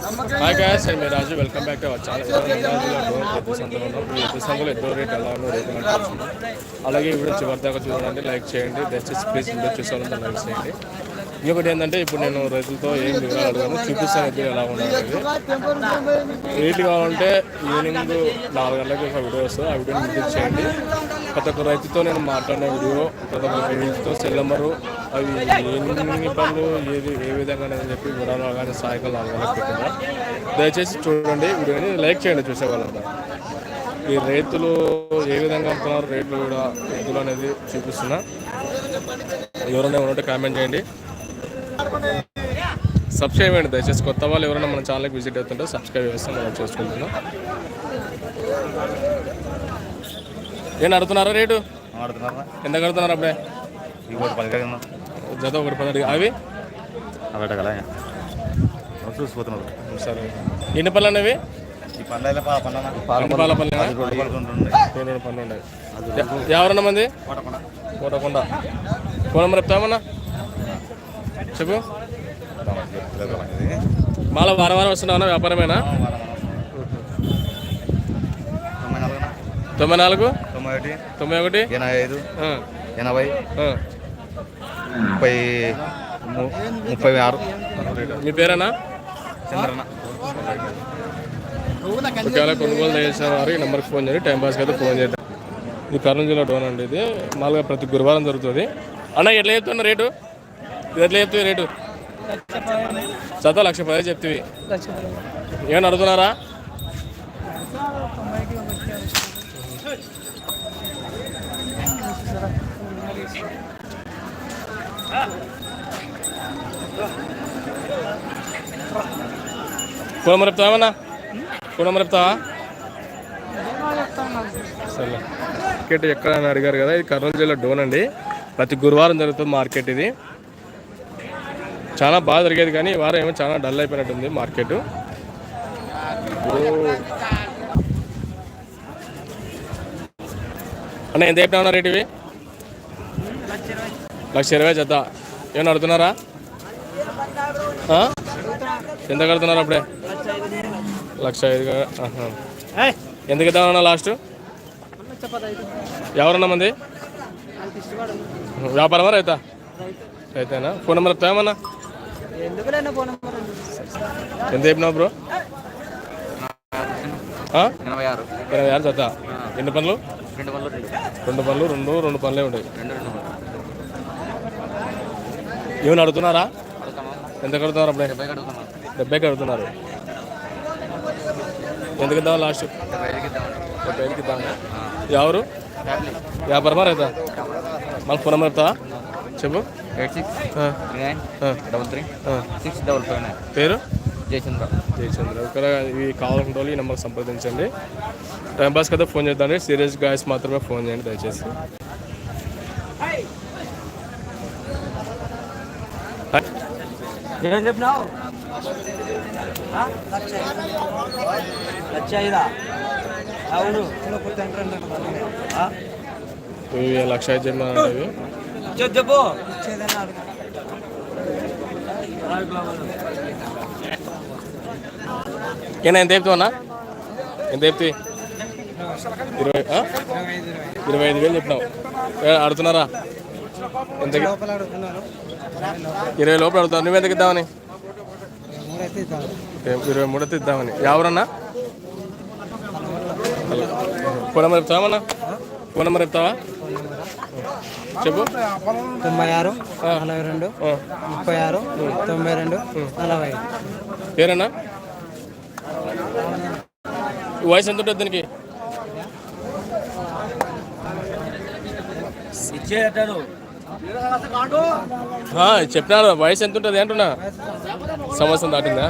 Hi guys and me Raju welcome back to our channel ఎద్దు rate ఎలా ఉందో rate అలాగే వీడియో చివరి దాకా చూడండి లైక్ చేయండి దయచేసి ప్లీజ్ వీడియో చూసాలంటే లైక్ చేయండి ఇంకొకటి ఏంటంటే ఇప్పుడు నేను రైతులతో ఏం వివరాలు అడగాను చూపిస్తాను ఎద్దు ఎలా ఉండాలి రేట్లు కావాలంటే ఈవినింగ్ నాలుగు గంటలకి ఒక వీడియో వస్తుంది ఆ వీడియోని విజిట్ చేయండి ప్రతి ఒక్క రైతుతో నేను మాట్లాడిన వీడియో ప్రతి ఒక్క రైతుతో సెల్ నెంబరు అవి ఎన్ని పనులు ఏది ఏ విధంగా అని చెప్పి వివరాలు కానీ సాయంకాలం పెట్టినా దయచేసి చూడండి వీడియోని లైక్ చేయండి చూసే వాళ్ళంతా ఈ రైతులు ఏ విధంగా అమ్ముతున్నారు రేట్లు కూడా ఎద్దులు అనేది చూపిస్తున్నా. ఎవరైనా ఉన్నట్టు కామెంట్ చేయండి. సబ్స్క్రైబ్ చేయండి దయచేసి కొత్త వాళ్ళు ఎవరైనా మన ఛానల్కి విజిట్ అవుతుంటే సబ్స్క్రైబ్ చేస్తాం మనం చేసుకుంటున్నాం ఏం అడుగుతున్నారా రేటు? ఎంత కడుతున్నారు అప్పుడే? ఇంకోటి పది కదా జత ఒకటి పది అవి? కదా చూసిపోతున్నారు? సరే. ఎన్ని పళ్ళు అనేవి పాల పళ్ళు పళ్ళు ఉన్నాయి ఎవరన్నా మంది? కోటకొండ. ఫోన్ నెంబర్ చెప్తామన్నా చెప్పు. మాల వారం వారం వస్తున్నావన్నా వ్యాపారమేనా? తొంభై నాలుగు? తొంభై ఒకటి? తొంభై ఒకటి? ఎనభై ఐదు? ఎనభై. ముప్పై ము- ముప్పై ఆరు. మీ పేరేనా? చంద్రన్న. ఒకవేళ కొనుగోలు చేసిన వారు ఈ నెంబర్కి ఫోన్ చేయండి టైం పాస్కి అయితే ఫోన్ చేద్దాం ఇది కర్నూలు జిల్లా డోన్ అండి ఇది. మామూలుగా ప్రతి గురువారం జరుగుతుంది. అన్న ఎట్లా చెప్తున్నా రేటు? ఇది ఎట్లా చెప్తుంది రేటు? చదువు లక్ష పది చెప్తివి. ఏమన్నా అడుగుతున్నారా? ఏమన్నా ఫోన్ నెంబర్ చెప్తావా సరే మార్కెట్ ఎక్కడ అని అడిగారు కదా ఇది కర్నూలు జిల్లా డోన్ అండి. ప్రతి గురువారం జరుగుతుంది మార్కెట్ ఇది. చాలా బాగా జరిగేది కానీ ఈ వారం ఏమో చాలా డల్ అయిపోయినట్టుంది మార్కెట్. అన్న ఎంత చెప్పినా రేట్ ఇవి? లక్ష ఇరవై జత ఏమన్నా అడుగుతున్నారా? ఎంత కడుతున్నారు అప్పుడే? లక్ష ఐదు. ఎందుకు ఇద్దామన్నా లాస్ట్? ఎవరన్నా మంది? వ్యాపారమా రైతా? రైతేనా? ఫోన్ నెంబర్ నెంబర్ ఎంత చెప్పినావు బ్రో? ఆ? ఎనభై ఆరు. ఇరవై ఆరు జత ఎన్ని పనులు? రెండు వందలు రెండు. రెండు పనులు రెండు రెండు పనులే ఉంటాయి. ఏమైనా అడుగుతున్నారా? ఎంత కడుతున్నారు అప్పుడే డెబ్బై అడుగుతున్నారు ఎందుకు ఇద్దాం లాస్ట్? డెబ్బై ఐదుకి ఇద్దాం ఎవరు? వ్యాపారమా రైతా మళ్ళీ ఫోన్ నెంబర్ చెప్తావా? చెప్పు. Eight six three nine double three. Six double five nine. పేరు? జయచంద్ర. జయచంద్ర. ఇక్కడ ఇవి కావాలనుకుంటే వాళ్ళు ఈ నెంబర్ సంప్రదించండి. టైం పాస్ కదా ఫోన్ చేద్దాండి సీరియస్ గాయస్ మాత్రమే ఫోన్ చేయండి దయచేసి. ఏం చెప్పినావు? లక్ష ఐదా అవును. లక్ష ఐదు చెప్పు ఏనా ఎంత చెప్తావన్నా ఎంత చెప్తే ఇరవై? ఇరవై ఐదు వేలు చెప్పినావు. అడుగుతున్నారా ఎంత ఇరవై లోపల అడుగుతావు నువ్వు ఎంతకి ఇద్దామని? ఇరవై మూడు అయితే ఇద్దామని. ఎవరన్నా ఫోన్ నెంబర్ చెప్తావా ఫోన్ నెంబర్ చెప్తావా? చెప్పు. తొంభై ఆరు. నలభై రెండు. ముప్పై ఆరు తొంభై రెండు నలభై. పేరేనా వయసు ఎంత ఉంటుంది దీనికి? ఇచ్చేటారు చెప్పినారు వయసు ఎంత ఉంటుంది అంటున్నా. సంవత్సరం దాటిందా?